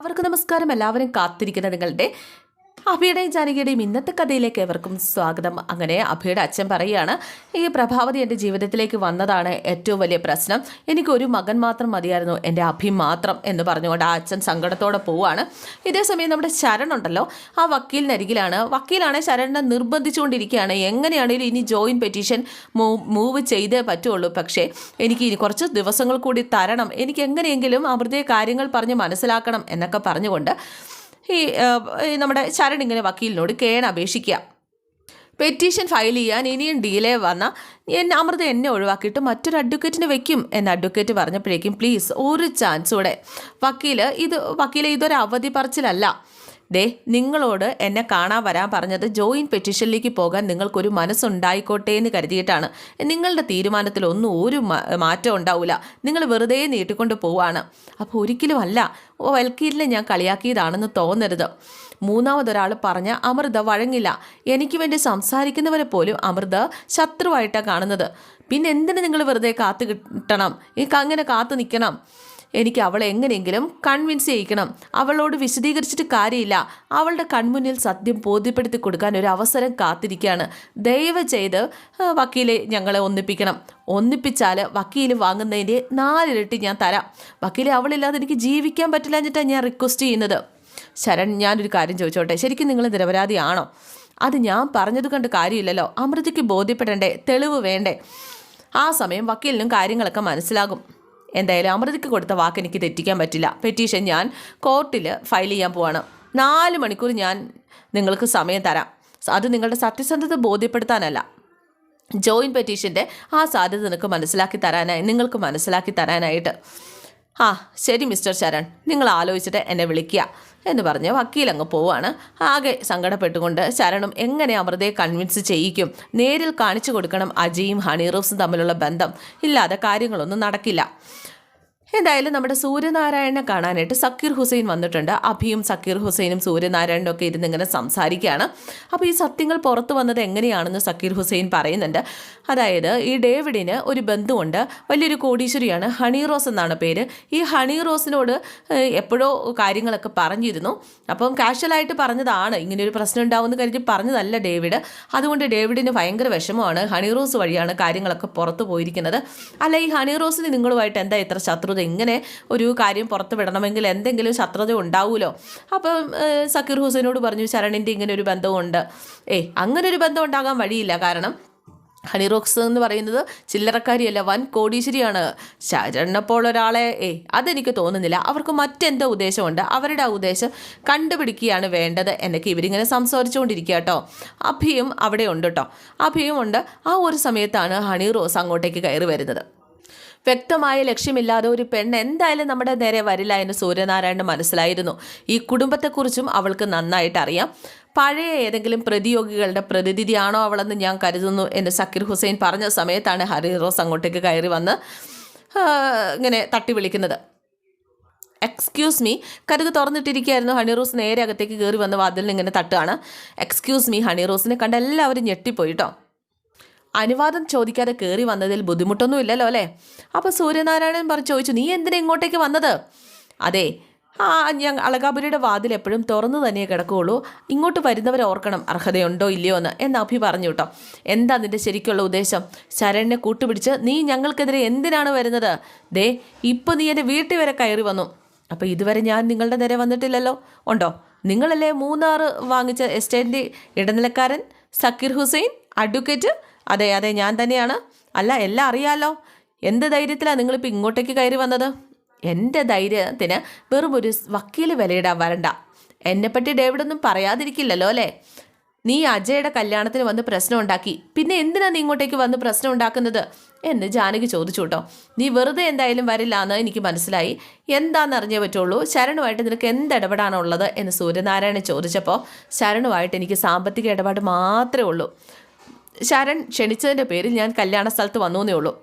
അവർക്ക് നമസ്കാരം. എല്ലാവരും കാത്തിരിക്കുന്ന നിങ്ങളുടെ അഭിയുടെയും ജാനകിയുടെയും ഇന്നത്തെ കഥയിലേക്ക് എവർക്കും സ്വാഗതം. അങ്ങനെ അഭിയുടെ അച്ഛൻ പറയുകയാണ് ഈ പ്രഭാവതി എന്റെ ജീവിതത്തിലേക്ക് വന്നതാണ് ഏറ്റവും വലിയ പ്രശ്നം. എനിക്കൊരു മകൻ മാത്രം മതിയായിരുന്നു എന്റെ അഭി മാത്രം എന്ന് പറഞ്ഞുകൊണ്ട് ആ അച്ഛൻ സങ്കടത്തോടെ പോവുകയാണ്. ഇതേസമയം നമ്മുടെ ശരൺ ഉണ്ടല്ലോ ആ വക്കീലിനരികിലാണ് വക്കീലാണ് ശരണിനെ നിർബന്ധിച്ചുകൊണ്ടിരിക്കുകയാണ്. എങ്ങനെയാണെങ്കിലും ഇനി ജോയിൻ പെറ്റീഷൻ മൂവ് ചെയ്തേ പറ്റുള്ളൂ. പക്ഷേ എനിക്ക് ഇനി കുറച്ച് ദിവസങ്ങൾ കൂടി തരണം. എനിക്ക് എങ്ങനെയെങ്കിലും അമൃതയെ കാര്യങ്ങൾ പറഞ്ഞ് മനസ്സിലാക്കണം എന്നൊക്കെ പറഞ്ഞുകൊണ്ട് ഈ നമ്മുടെ ശരൺ ഇങ്ങനെ വക്കീലിനോട് കേൺ അപേക്ഷിക്കുക പെറ്റീഷൻ ഫയൽ ചെയ്യാൻ ഇനിയും ഡിലേ വന്ന എന്നെ അമൃത എന്നെ ഒഴിവാക്കിയിട്ട് മറ്റൊരു അഡ്വക്കേറ്റിനെ വെക്കും എന്ന് അഡ്വക്കേറ്റ് പറഞ്ഞപ്പോഴേക്കും പ്ലീസ് ഒരു ചാൻസ് കൂടെ. വക്കീൽ ഇത് വക്കീലെ ഇതൊരു അവധി പറച്ചിലല്ല. ദേ നിങ്ങളോട് എന്നെ കാണാൻ വരാൻ പറഞ്ഞത് ജോയിൻ പെറ്റീഷനിലേക്ക് പോകാൻ നിങ്ങൾക്കൊരു മനസ്സുണ്ടായിക്കോട്ടെ എന്ന് കരുതിയിട്ടാണ്. നിങ്ങളുടെ തീരുമാനത്തിൽ ഒന്നും ഒരു മാറ്റം ഉണ്ടാവില്ല നിങ്ങൾ വെറുതെ നീട്ടിക്കൊണ്ട് പോവാണ്. അപ്പോൾ ഒരിക്കലും അല്ല. വൽക്കീരിലെ ഞാൻ കളിയാക്കിയതാണെന്ന് തോന്നരുത്. മൂന്നാമതൊരാൾ പറഞ്ഞ അമൃത വഴങ്ങില്ല. എനിക്ക് വേണ്ടി സംസാരിക്കുന്നവരെ പോലും അമൃത ശത്രുവായിട്ടാണ് കാണുന്നത്. പിന്നെ എന്തിനു നിങ്ങൾ വെറുതെ കാത്തു കിട്ടണം? അങ്ങനെ കാത്തു നിൽക്കണം എനിക്ക് അവളെ എങ്ങനെയെങ്കിലും കൺവിൻസ് ചെയ്യിക്കണം. അവളോട് വിശദീകരിച്ചിട്ട് കാര്യമില്ല. അവളുടെ കൺമുന്നിൽ സത്യം ബോധ്യപ്പെടുത്തി കൊടുക്കാൻ ഒരു അവസരം കാത്തിരിക്കുകയാണ്. ദയവ് ചെയ്ത് വക്കീലെ ഞങ്ങളെ ഒന്നിപ്പിക്കണം. ഒന്നിപ്പിച്ചാൽ വക്കീൽ വാങ്ങുന്നതിന്റെ നാലിരട്ടി ഞാൻ തരാം. വക്കീലെ അവളില്ലാതെ എനിക്ക് ജീവിക്കാൻ പറ്റില്ല എന്നിട്ടാണ് ഞാൻ റിക്വസ്റ്റ് ചെയ്യുന്നത്. ശരൺ ഞാനൊരു കാര്യം ചോദിച്ചോട്ടെ? ശരിക്കും നിങ്ങൾ നിരപരാധിയാണോ? അത് ഞാൻ പറഞ്ഞത് കണ്ട് കാര്യമില്ലല്ലോ. അമൃതയ്ക്ക് ബോധ്യപ്പെടണ്ടേ? തെളിവ് വേണ്ടേ? ആ സമയം വക്കീലിനും കാര്യങ്ങളൊക്കെ മനസ്സിലാകും. എന്തായാലും അമൃതയ്ക്ക് കൊടുത്ത വാക്ക് എനിക്ക് തെറ്റിക്കാൻ പറ്റില്ല. പെറ്റീഷൻ ഞാൻ കോർട്ടിൽ ഫയൽ ചെയ്യാൻ പോവാണ്. നാല് മണിക്കൂർ ഞാൻ നിങ്ങൾക്ക് സമയം തരാം. അത് നിങ്ങളുടെ സത്യസന്ധത ബോധ്യപ്പെടുത്താനല്ല. ജോയിൻ പെറ്റീഷന്റെ ആ സാധ്യത നിങ്ങൾക്ക് മനസ്സിലാക്കി തരാനായി നിങ്ങൾക്ക് മനസ്സിലാക്കി തരാനായിട്ട്. ആ ശരി മിസ്റ്റർ ശരൺ. നിങ്ങൾ ആലോചിച്ചിട്ട് എന്നെ വിളിക്കുക. എന്ന് പറഞ്ഞ് വക്കീൽ അങ്ങ് പോവാണ്. ആകെ സങ്കടപ്പെട്ടുകൊണ്ട് ശരണും എങ്ങനെ അമൃതയെ കൺവിൻസ് ചെയ്യിക്കും? നേരിൽ കാണിച്ചു കൊടുക്കണം അജയും ഹണീറോസും തമ്മിലുള്ള ബന്ധം. ഇല്ലാതെ കാര്യങ്ങളൊന്നും നടക്കില്ല. എന്തായാലും നമ്മുടെ സൂര്യനാരായണനെ കാണാനായിട്ട് സക്കീർ ഹുസൈൻ വന്നിട്ടുണ്ട്. അഭിയും സക്കീർ ഹുസൈനും സൂര്യനാരായണനും ഒക്കെ ഇരുന്ന് ഇങ്ങനെ സംസാരിക്കുകയാണ്. അപ്പോൾ ഈ സത്യങ്ങൾ പുറത്തു വന്നത് എങ്ങനെയാണെന്ന് സക്കീർ ഹുസൈൻ പറയുന്നുണ്ട്. അതായത് ഈ ഡേവിഡിന് ഒരു ബന്ധുവുണ്ട്. വലിയൊരു കോടീശ്വരിയാണ് ഹണി റോസ് എന്നാണ് പേര്. ഈ ഹണി റോസിനോട് എപ്പോഴോ കാര്യങ്ങളൊക്കെ പറഞ്ഞിരുന്നു. അപ്പം കാഷ്വലായിട്ട് പറഞ്ഞതാണ്. ഇങ്ങനെ ഒരു പ്രശ്നം ഉണ്ടാവുമെന്ന് കരുതി പറഞ്ഞതല്ല ഡേവിഡ്. അതുകൊണ്ട് ഡേവിഡിന് ഭയങ്കര വിഷമമാണ്. ഹണി റോസ് വഴിയാണ് കാര്യങ്ങളൊക്കെ പുറത്തു പോയിരിക്കുന്നത്. അല്ല ഈ ഹണി റോസിന് നിങ്ങളുമായിട്ട് എന്താ ഇത്ര ശത്രുത ഇങ്ങനെ ഒരു കാര്യം പുറത്ത് വിടണമെങ്കിൽ എന്തെങ്കിലും ശത്രുത ഉണ്ടാവുമല്ലോ അപ്പം സക്കീർ ഹുസൈനോട് പറഞ്ഞു ശരണിന്റെ ഇങ്ങനെ ഒരു ബന്ധമുണ്ട് ഏയ് അങ്ങനെ ഒരു ബന്ധം ഉണ്ടാകാൻ വഴിയില്ല. കാരണം ഹണി റോക്സ് എന്ന് പറയുന്നത് ചില്ലറക്കാരിയല്ല വൻ കോടീശ്വരിയാണ്. ശരണപ്പോൾ ഒരാളെ ഏ അതെനിക്ക് തോന്നുന്നില്ല. അവർക്ക് മറ്റെന്തോ ഉദ്ദേശമുണ്ട്. അവരുടെ ആ ഉദ്ദേശം കണ്ടുപിടിക്കുകയാണ് വേണ്ടത് എന്നൊക്കെ ഇവരിങ്ങനെ സംസാരിച്ചുകൊണ്ടിരിക്കുക കേട്ടോ. അഭിയും അവിടെ ഉണ്ട് കേട്ടോ. അഭിയും ഉണ്ട്. ആ ഒരു സമയത്താണ് ഹണി റോസ് അങ്ങോട്ടേക്ക് കയറി വരുന്നത്. വ്യക്തമായ ലക്ഷ്യമില്ലാതെ ഒരു പെണ്ണ് എന്തായാലും നമ്മുടെ നേരെ വരില്ല എന്ന് സൂര്യനാരായണന് മനസ്സിലായിരുന്നു. ഈ കുടുംബത്തെക്കുറിച്ചും അവൾക്ക് നന്നായിട്ട് അറിയാം. പഴയ ഏതെങ്കിലും പ്രതിയോഗികളുടെ പ്രതിനിധിയാണോ അവളെന്ന് ഞാൻ കരുതുന്നു എന്ന് സക്കീർ ഹുസൈൻ പറഞ്ഞ സമയത്താണ് ഹരി റോസ് അങ്ങോട്ടേക്ക് കയറി വന്ന് ഇങ്ങനെ തട്ടി വിളിക്കുന്നത്. എക്സ്ക്യൂസ് മീ കരുത് തുറന്നിട്ടിരിക്കുകയായിരുന്നു. ഹണിറോസ് നേരെ അകത്തേക്ക് കയറി വന്ന് വാതിലിന് ഇങ്ങനെ തട്ടുകയാണ്. എക്സ്ക്യൂസ് മീ ഹണിറോസിനെ കണ്ട് എല്ലാവരും ഞെട്ടിപ്പോയി കേട്ടോ അനുവാദം ചോദിക്കാതെ കയറി വന്നതിൽ ബുദ്ധിമുട്ടൊന്നുമില്ലല്ലോ അല്ലേ? അപ്പോൾ സൂര്യനാരായണൻ പറഞ്ഞു ചോദിച്ചു നീ എന്തിനാ ഇങ്ങോട്ടേക്ക് വന്നത്? അതെ ആ ഞാൻ അളകാപുരിയുടെ വാതിൽ എപ്പോഴും തുറന്നു തന്നെ കിടക്കുകയുള്ളൂ. ഇങ്ങോട്ട് വരുന്നവരെ ഓർക്കണം അർഹതയുണ്ടോ ഇല്ലയോ എന്ന് എന്ന് അഭി പറഞ്ഞു കേട്ടോ. എന്താ നിന്റെ ശരിക്കുള്ള ഉദ്ദേശം? ശരണിനെ കൂട്ടുപിടിച്ച് നീ ഞങ്ങൾക്കെതിരെ എന്തിനാണ് വരുന്നത്? ദേ ഇപ്പോൾ നീ എന്റെ വീട്ടിൽ വരെ കയറി വന്നു. അപ്പോൾ ഇതുവരെ ഞാൻ നിങ്ങളുടെ നേരെ വന്നിട്ടില്ലല്ലോ. ഉണ്ടോ? നിങ്ങളല്ലേ മൂന്നാറ് വാങ്ങിച്ച എസ്റ്റേറ്റിന്റെ ഇടനിലക്കാരൻ? സക്കീർ ഹുസൈൻ അഡ്വക്കേറ്റ് അതെ അതെ ഞാൻ തന്നെയാണ്. അല്ല എല്ലാം അറിയാലോ. എന്ത് ധൈര്യത്തിലാണ് നിങ്ങളിപ്പോൾ ഇങ്ങോട്ടേക്ക് കയറി വന്നത്? എന്റെ ധൈര്യത്തിന് വെറും ഒരു വക്കീൽ വിലയിടാൻ വരണ്ട. എന്നെപ്പറ്റി ഡേവിഡൊന്നും പറയാതിരിക്കില്ലല്ലോ അല്ലേ? നീ അജയുടെ കല്യാണത്തിന് വന്ന് പ്രശ്നം ഉണ്ടാക്കി. പിന്നെ എന്തിനാ നീ ഇങ്ങോട്ടേക്ക് വന്ന് പ്രശ്നം ഉണ്ടാക്കുന്നത്? എന്ന് ജാനകി ചോദിച്ചു കേട്ടോ. നീ വെറുതെ എന്തായാലും വരില്ല എന്ന് എനിക്ക് മനസ്സിലായി. എന്താണെന്ന് അറിഞ്ഞേ പറ്റുള്ളൂ. ശരണുമായിട്ട് നിനക്ക് എന്ത് ഇടപെടാനുള്ളത് എന്ന് സൂര്യനാരായണൻ ചോദിച്ചപ്പോൾ ശരണുമായിട്ട് എനിക്ക് സാമ്പത്തിക ഇടപാട് മാത്രമേ ഉള്ളൂ. ശരൺ ക്ഷണിച്ചതിന്റെ പേരിൽ ഞാൻ കല്യാണ സ്ഥലത്ത് വന്നു എന്നേ ഉള്ളൂ.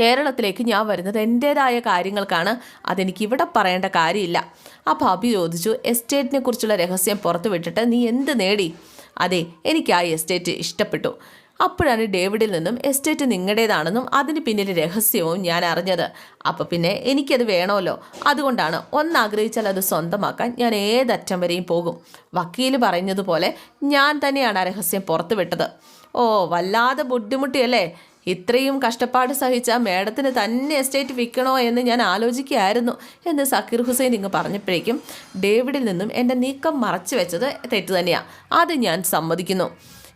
കേരളത്തിലേക്ക് ഞാൻ വരുന്നത് എന്റേതായ കാര്യങ്ങൾക്കാണ്. അതെനിക്ക് ഇവിടെ പറയേണ്ട കാര്യമില്ല. അപ്പോൾ അഭി ചോദിച്ചു എസ്റ്റേറ്റിനെ കുറിച്ചുള്ള രഹസ്യം പുറത്തു വിട്ടിട്ട് നീ എന്ത് നേടി? അതെ എനിക്ക് ആ എസ്റ്റേറ്റ് ഇഷ്ടപ്പെട്ടു. അപ്പോഴാണ് ഡേവിഡിൽ നിന്നും എസ്റ്റേറ്റ് നിങ്ങളുടേതാണെന്നും അതിന് പിന്നിൽ രഹസ്യവും ഞാൻ അറിഞ്ഞത്. അപ്പം പിന്നെ എനിക്കത് വേണമല്ലോ. അതുകൊണ്ടാണ് ഒന്നാഗ്രഹിച്ചാൽ അത് സ്വന്തമാക്കാൻ ഞാൻ ഏതറ്റം വരെയും പോകും. വക്കീൽ പറഞ്ഞതുപോലെ ഞാൻ തന്നെയാണ് ആ രഹസ്യം പുറത്തു വിട്ടത്. ഓ വല്ലാതെ ബുദ്ധിമുട്ടിയല്ലേ? ഇത്രയും കഷ്ടപ്പാട് സഹിച്ച മേഡത്തിന് തന്നെ എസ്റ്റേറ്റ് വിൽക്കണോ എന്ന് ഞാൻ ആലോചിക്കുകയായിരുന്നു എന്ന് സക്കീർ ഹുസൈൻ ഇങ്ങ് പറഞ്ഞപ്പോഴേക്കും ഡേവിഡിൽ നിന്നും എന്റെ നീക്കം മറച്ചു വെച്ചത് തെറ്റ് തന്നെയാണ് അത് ഞാൻ സമ്മതിക്കുന്നു.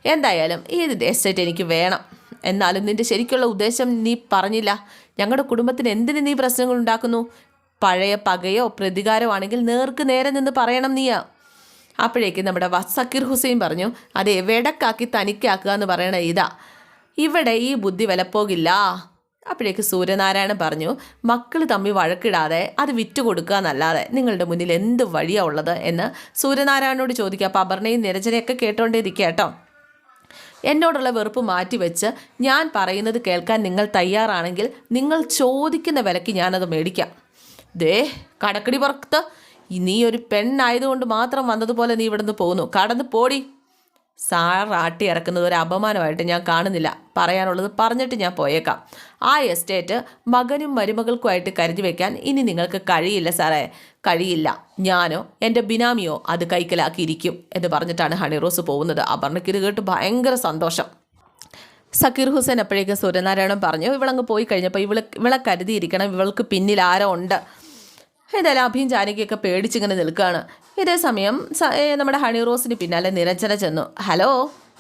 എന്തായാലും ഈ എസ്റ്റേറ്റ് എനിക്ക് വേണം? എന്നാലും നിന്റെ ശരിക്കുള്ള ഉദ്ദേശം നീ പറഞ്ഞില്ല. ഞങ്ങളുടെ കുടുംബത്തിന് എന്തിന് നീ പ്രശ്നങ്ങൾ ഉണ്ടാക്കുന്നു? പഴയ പകയോ പ്രതികാരമാണെങ്കിൽ നേർക്ക് നേരെ നിന്ന് പറയണം നീയാ. അപ്പോഴേക്ക് നമ്മുടെ വസക്കിർ സക്കീർ ഹുസൈൻ പറഞ്ഞു അതെ വെടക്കാക്കി തനിക്കാക്കുക എന്ന് പറയണ ഇതാ. ഇവിടെ ഈ ബുദ്ധി വിലപ്പോകില്ല അപ്പോഴേക്ക് സൂര്യനാരായണൻ പറഞ്ഞു മക്കൾ തമ്മിൽ വഴക്കിടാതെ അത് വിറ്റ് കൊടുക്കുക എന്നല്ലാതെ നിങ്ങളുടെ മുന്നിൽ എന്ത് വഴിയാണ് ഉള്ളത്? എന്ന് സൂര്യനാരായണനോട് ചോദിക്കുക. അപ്പോൾ അപർണയും നിരഞ്ജനയൊക്കെ കേട്ടോണ്ടേ കേട്ടോ. എന്നോടുള്ള വെറുപ്പ് മാറ്റിവെച്ച് ഞാൻ പറയുന്നത് കേൾക്കാൻ നിങ്ങൾ തയ്യാറാണെങ്കിൽ നിങ്ങൾ ചോദിക്കുന്ന വിലയ്ക്ക് ഞാനത് മേടിക്കാം. ദേ കടക്കടി പുറത്ത് നീ ഒരു പെണ്ണായതുകൊണ്ട് മാത്രം വന്നതുപോലെ നീ ഇവിടുന്ന് പോകുന്നു. കടന്ന് പോടി. സാർ ആട്ടി ഇറക്കുന്നത് ഒരു അപമാനമായിട്ട് ഞാൻ കാണുന്നില്ല. പറയാനുള്ളത് പറഞ്ഞിട്ട് ഞാൻ പോയേക്കാം. ആ എസ്റ്റേറ്റ് മകനും മരുമകൾക്കുമായിട്ട് കരുതി വയ്ക്കാൻ ഇനി നിങ്ങൾക്ക് കഴിയില്ല സാറേ. കഴിയില്ല. ഞാനോ എന്റെ ബിനാമിയോ അത് കൈക്കലാക്കിയിരിക്കും എന്ന് പറഞ്ഞിട്ടാണ് ഹണിറോസ് പോകുന്നത്. അപർണയ്ക്ക് ഇത് കേട്ട് ഭയങ്കര സന്തോഷം. സക്കീർ ഹുസൈൻ അപ്പോഴേക്കും സൂര്യനാരായണൻ പറഞ്ഞു ഇവളങ്ങ് പോയി കഴിഞ്ഞപ്പോൾ ഇവൾ ഇവളെ കരുതിയിരിക്കണം. ഇവൾക്ക് പിന്നിൽ ആരോ ഉണ്ട്. ഏതായാലും അഭിയും ജാനകിയൊക്കെ പേടിച്ചിങ്ങനെ നിൽക്കുകയാണ് ഇതേ സമയം നമ്മുടെ ഹണി റോസിന് പിന്നാലെ നിരഞ്ജന ചെന്നു. ഹലോ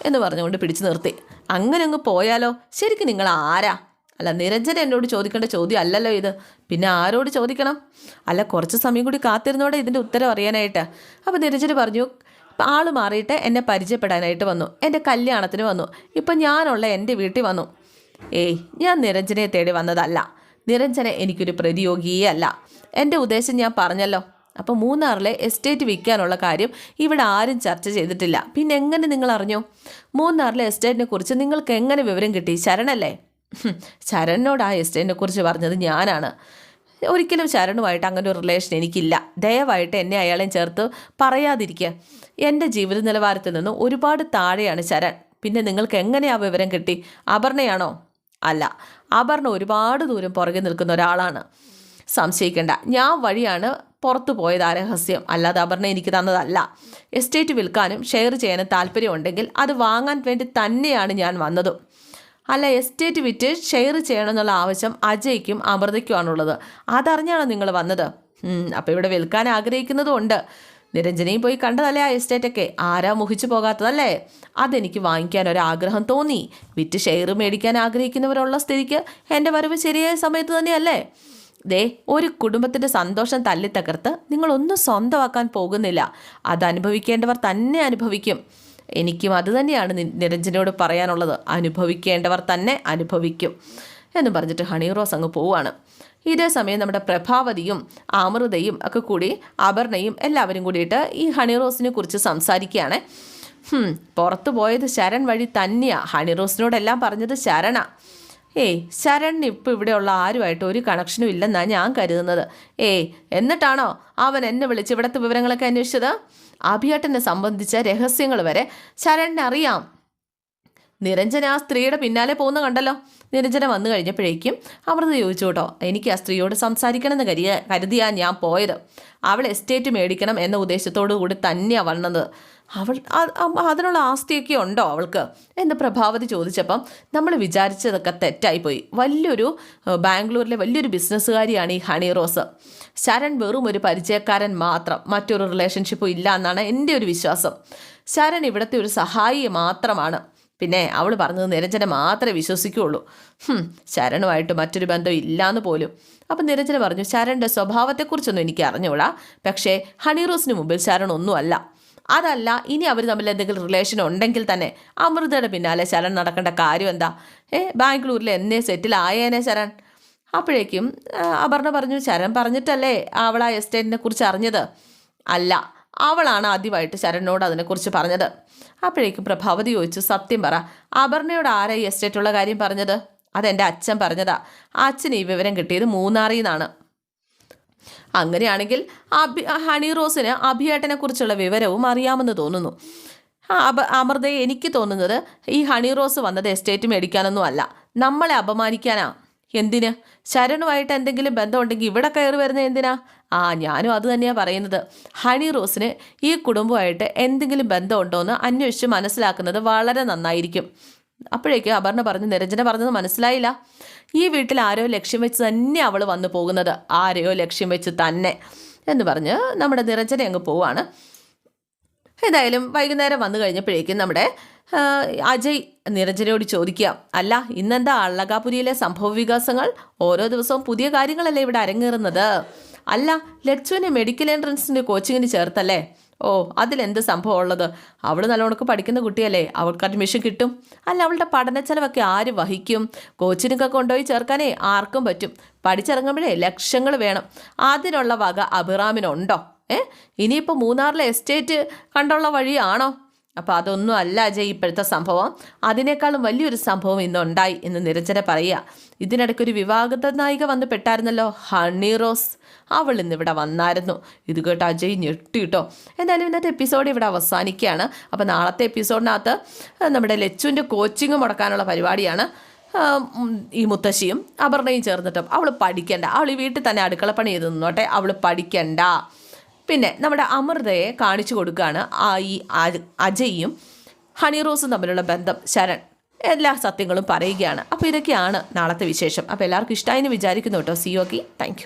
എന്ന് പറഞ്ഞുകൊണ്ട് പിടിച്ചു നിർത്തി. അങ്ങനെ അങ്ങ് പോയാലോ? ശരിക്കും നിങ്ങൾ ആരാ? അല്ല നിരഞ്ജന എന്നോട് ചോദിക്കേണ്ട ചോദ്യം അല്ലല്ലോ ഇത്. പിന്നെ ആരോട് ചോദിക്കണം? അല്ല കുറച്ച് സമയം കൂടി കാത്തിരുന്നോടെ ഇതിന്റെ ഉത്തരം അറിയാനായിട്ട്. അപ്പോൾ നിരഞ്ജന പറഞ്ഞു "ഇപ്പം ആൾ മാറിയിട്ട് എന്നെ പരിചയപ്പെടാനായിട്ട് വന്നു. എന്റെ കല്യാണത്തിന് വന്നു. ഇപ്പം ഞാനുള്ള എന്റെ വീട്ടിൽ വന്നു. ഏയ് ഞാൻ നിരഞ്ജനയെ തേടി വന്നതല്ല. നിരഞ്ജന എനിക്കൊരു പ്രതിയോഗിയേ അല്ല എന്റെ ഉദ്ദേശം ഞാൻ പറഞ്ഞല്ലോ. അപ്പോൾ മൂന്നാറിലെ എസ്റ്റേറ്റ് വിൽക്കാനുള്ള കാര്യം ഇവിടെ ആരും ചർച്ച ചെയ്തിട്ടില്ല. പിന്നെ എങ്ങനെ നിങ്ങൾ അറിഞ്ഞു? മൂന്നാറിലെ എസ്റ്റേറ്റിനെ കുറിച്ച് നിങ്ങൾക്ക് എങ്ങനെ വിവരം കിട്ടി? ശരണല്ലേ? ശരണിനോട് ആ എസ്റ്റേറ്റിനെ കുറിച്ച് പറഞ്ഞത് ഞാനാണ്. ഒരിക്കലും ശരണുമായിട്ട് അങ്ങനെ ഒരു റിലേഷൻ എനിക്കില്ല. ദയവായിട്ട് എന്നെ അയാളെയും ചേർത്ത് പറയാതിരിക്കുക. എന്റെ ജീവിത നിലവാരത്തിൽ നിന്ന് ഒരുപാട് താഴെയാണ് ശരൺ. പിന്നെ നിങ്ങൾക്ക് എങ്ങനെ ആ വിവരം കിട്ടി? അപർണയാണോ? അല്ല. അപർണ ഒരുപാട് ദൂരം പുറകെ നിൽക്കുന്ന ഒരാളാണ്. സംശയിക്കേണ്ട. ഞാൻ വഴിയാണ് പുറത്തു പോയത് ആ രഹസ്യം. അല്ലാതെ അപർണ എനിക്ക് തന്നതല്ല. എസ്റ്റേറ്റ് വിൽക്കാനും ഷെയർ ചെയ്യാനും താല്പര്യമുണ്ടെങ്കിൽ അത് വാങ്ങാൻ വേണ്ടി തന്നെയാണ് ഞാൻ വന്നതും. അല്ല എസ്റ്റേറ്റ് വിറ്റ് ഷെയർ ചെയ്യണമെന്നുള്ള ആവശ്യം അജയ്ക്കും അമൃതയ്ക്കുമാണുള്ളത്. അതറിഞ്ഞാണോ നിങ്ങൾ വന്നത്. അപ്പോൾ ഇവിടെ വിൽക്കാൻ ആഗ്രഹിക്കുന്നതും ഉണ്ട്. നിരഞ്ജനയും പോയി കണ്ടതല്ലേ ആ എസ്റ്റേറ്റൊക്കെ ആരാ മുഹിച്ചു പോകാത്തതല്ലേ? അതെനിക്ക് വാങ്ങിക്കാൻ ഒരാഗ്രഹം തോന്നി. വിറ്റ് ഷെയർ മേടിക്കാൻ ആഗ്രഹിക്കുന്നവരുള്ള സ്ഥിതിക്ക് എന്റെ വരവ് ശരിയായ സമയത്ത് തന്നെയല്ലേ? ദേ ഒരു കുടുംബത്തിന്റെ സന്തോഷം തല്ലിത്തകർത്ത് നിങ്ങളൊന്നും സ്വന്തമാക്കാൻ പോകുന്നില്ല. അത് അനുഭവിക്കേണ്ടവർ തന്നെ അനുഭവിക്കും. എനിക്കും അതുതന്നെയാണ് നി- നിരഞ്ജനോട് പറയാനുള്ളത്. അനുഭവിക്കേണ്ടവർ തന്നെ അനുഭവിക്കും. എന്ന് പറഞ്ഞിട്ട് ഹണി റോസ് അങ്ങ് പോവാണ്. ഇതേ സമയം നമ്മുടെ പ്രഭാവതിയും അമൃതയും ഒക്കെ കൂടി അപർണയും എല്ലാവരും കൂടിയിട്ട് ഈ ഹണി റോസിനെ കുറിച്ച് സംസാരിക്കുകയാണ്. പുറത്തു പോയത് ശരൺ വഴി തന്നെയാ. ഹണി റോസിനോടെല്ലാം പറഞ്ഞത് ശരണ. ഏയ് ശരണിന് ഇപ്പം ഇവിടെയുള്ള ആരുമായിട്ട് ഒരു കണക്ഷനും ഇല്ലെന്നാണ് ഞാൻ കരുതുന്നത്. ഏയ് എന്നിട്ടാണോ അവൻ എന്നെ വിളിച്ച് ഇവിടുത്തെ വിവരങ്ങളൊക്കെ അന്വേഷിച്ചത്? അഭിയേട്ടനെ സംബന്ധിച്ച രഹസ്യങ്ങൾ വരെ ശരണിന് അറിയാം നിരഞ്ജന ആ സ്ത്രീയുടെ പിന്നാലെ പോകുന്ന കണ്ടല്ലോ. നിരഞ്ജന വന്നു കഴിഞ്ഞപ്പോഴേക്കും അമൃത ചോദിച്ചു കേട്ടോ എനിക്ക് ആ സ്ത്രീയോട് സംസാരിക്കണമെന്ന് കരുതിയ കരുതിയാ ഞാൻ പോയത്. അവൾ എസ്റ്റേറ്റ് മേടിക്കണം എന്ന ഉദ്ദേശത്തോടു കൂടി തന്നെയാണ് വന്നത്. അവൾ അതിനുള്ള ആസ്തിയൊക്കെ ഉണ്ടോ അവൾക്ക്? എന്ന് പ്രഭാവതി ചോദിച്ചപ്പം നമ്മൾ വിചാരിച്ചതൊക്കെ തെറ്റായിപ്പോയി. വലിയൊരു ബാംഗ്ലൂരിലെ വലിയൊരു ബിസിനസ്സുകാരിയാണ് ഈ ഹണി റോസ്. ശരൺ വെറും ഒരു പരിചയക്കാരൻ മാത്രം. മറ്റൊരു റിലേഷൻഷിപ്പും ഇല്ല എന്നാണ് എന്റെ ഒരു വിശ്വാസം. ശരൺ ഇവിടുത്തെ ഒരു സഹായി മാത്രമാണ്. പിന്നെ അവൾ പറഞ്ഞത് നിരഞ്ജന മാത്രമേ വിശ്വസിക്കുകയുള്ളൂ ശരണുമായിട്ട് മറ്റൊരു ബന്ധം ഇല്ലാന്ന് പോലും. അപ്പം നിരഞ്ജന പറഞ്ഞു ശരണിന്റെ സ്വഭാവത്തെക്കുറിച്ചൊന്നും എനിക്ക് അറിഞ്ഞോളാ പക്ഷേ ഹണിറോസിന് മുമ്പിൽ ശരൺ ഒന്നുമല്ല. അതല്ല ഇനി അവർ തമ്മിൽ എന്തെങ്കിലും റിലേഷൻ ഉണ്ടെങ്കിൽ തന്നെ അമൃതയുടെ പിന്നാലെ ശരൺ നടക്കേണ്ട കാര്യം എന്താ? ഏ ബാംഗ്ലൂരിൽ എന്നെ സെറ്റിൽ ആയേനെ ശരൺ. അപ്പോഴേക്കും അപർണ പറഞ്ഞു ശരൺ പറഞ്ഞിട്ടല്ലേ അവൾ ആ എസ്റ്റേറ്റിനെ കുറിച്ച് അറിഞ്ഞത്? അല്ല അവളാണ് ആദ്യമായിട്ട് ശരണിനോട് അതിനെക്കുറിച്ച് പറഞ്ഞത്. അപ്പോഴേക്കും പ്രഭാവതി ചോദിച്ചു സത്യം പറ അപർണയോട് ആരാ ഈ എസ്റ്റേറ്റുള്ള കാര്യം പറഞ്ഞത്? അതെന്റെ അച്ഛൻ പറഞ്ഞതാ. അച്ഛന് ഈ വിവരം കിട്ടിയത് മൂന്നാറിൽ നിന്നാണ് അങ്ങനെയാണെങ്കിൽ അഭി ഹണി റോസിന് അഭിയേട്ടനെ കുറിച്ചുള്ള വിവരവും അറിയാമെന്ന് തോന്നുന്നു. അപ അമൃതയെ എനിക്ക് തോന്നുന്നത് ഈ ഹണി റോസ് വന്നത് എസ്റ്റേറ്റ് മേടിക്കാനൊന്നും അല്ല. നമ്മളെ അപമാനിക്കാനാ. എന്തിന്? ശരണുമായിട്ട് എന്തെങ്കിലും ബന്ധമുണ്ടെങ്കിൽ ഇവിടെ കയറി വരുന്നത് എന്തിനാ? ആ ഞാനും അത് തന്നെയാണ് പറയുന്നത്. ഹണി റോസിന് ഈ കുടുംബമായിട്ട് എന്തെങ്കിലും ബന്ധമുണ്ടോ എന്ന് അന്വേഷിച്ച് മനസ്സിലാക്കുന്നത് വളരെ നന്നായിരിക്കും. അപ്പോഴേക്ക് അപർണ പറഞ്ഞു നിരഞ്ജന പറഞ്ഞത് മനസ്സിലായില്ല. ഈ വീട്ടിൽ ആരോ ലക്ഷ്യം വെച്ച് തന്നെ അവൾ വന്നു പോകുന്നത്. ആരെയോ ലക്ഷ്യം വെച്ച് തന്നെ. എന്ന് പറഞ്ഞ് നമ്മുടെ നിരഞ്ജന അങ്ങ് പോവാണ്. ഏതായാലും വൈകുന്നേരം വന്നു കഴിഞ്ഞപ്പോഴേക്കും നമ്മുടെ അജയ് നിരഞ്ജനയോട് ചോദിക്കുക അല്ല ഇന്നെന്താ അള്ളകാപുരിയിലെ സംഭവ വികാസങ്ങൾ? ഓരോ ദിവസവും പുതിയ കാര്യങ്ങളല്ലേ ഇവിടെ അരങ്ങേറുന്നത്? അല്ല ലക്ഷ്മിനെ മെഡിക്കൽ എൻട്രൻസിന്റെ കോച്ചിങ്ങിന് ചേർത്തല്ലേ? ഓ അതിലെന്ത് സംഭവം ഉള്ളത്? അവൾ നല്ലോണക്ക് പഠിക്കുന്ന കുട്ടിയല്ലേ അവൾക്ക് അഡ്മിഷൻ കിട്ടും. അല്ല അവളുടെ പഠന ചെലവൊക്കെ ആര് വഹിക്കും? കോച്ചിനൊക്കെ കൊണ്ടുപോയി ചേർക്കാനേ ആർക്കും പറ്റും. പഠിച്ചിറങ്ങുമ്പോഴേ ലക്ഷങ്ങൾ വേണം. അതിനുള്ള വക അഭിറാമിനുണ്ടോ? ഏ? ഇനിയിപ്പോൾ മൂന്നാറിലെ എസ്റ്റേറ്റ് കണ്ടുള്ള വഴിയാണോ? അപ്പോൾ അതൊന്നും അല്ല അജയ് ഇപ്പോഴത്തെ സംഭവം. അതിനേക്കാളും വലിയൊരു സംഭവം ഇന്നുണ്ടായി എന്ന് നിരഞ്ജന പറയുക. ഇതിനിടയ്ക്കൊരു വിവാഹത നായിക വന്ന് പെട്ടായിരുന്നല്ലോ ഹണി റോസ്. അവൾ ഇന്നിവിടെ വന്നായിരുന്നു. ഇത് കേട്ട് അജയ് ഞെട്ടിട്ടോ എന്തായാലും ഇന്നത്തെ എപ്പിസോഡ് ഇവിടെ അവസാനിക്കുകയാണ്. അപ്പോൾ നാളത്തെ എപ്പിസോഡിനകത്ത് നമ്മുടെ ലച്ചുവിന്റെ കോച്ചിങ് മുടക്കാനുള്ള പരിപാടിയാണ്. ഈ മുത്തശ്ശിയും അപർണയും ചേർന്നിട്ടും അവൾ പഠിക്കണ്ട. അവൾ ഈ വീട്ടിൽ തന്നെ അടുക്കളപ്പണി ചെയ്ത് നിന്നോട്ടെ. അവൾ പഠിക്കണ്ട. പിന്നെ നമ്മുടെ അമൃതയെ കാണിച്ചു കൊടുക്കുകയാണ് ആ ഈ അജയും ഹണി റോസും തമ്മിലുള്ള ബന്ധം. ശരൺ എല്ലാ സത്യങ്ങളും പറയുകയാണ്. അപ്പോൾ ഇതൊക്കെയാണ് നാളത്തെ വിശേഷം. അപ്പോൾ എല്ലാവർക്കും ഇഷ്ടമായി എന്ന് വിചാരിക്കുന്നു കേട്ടോ. C okay thank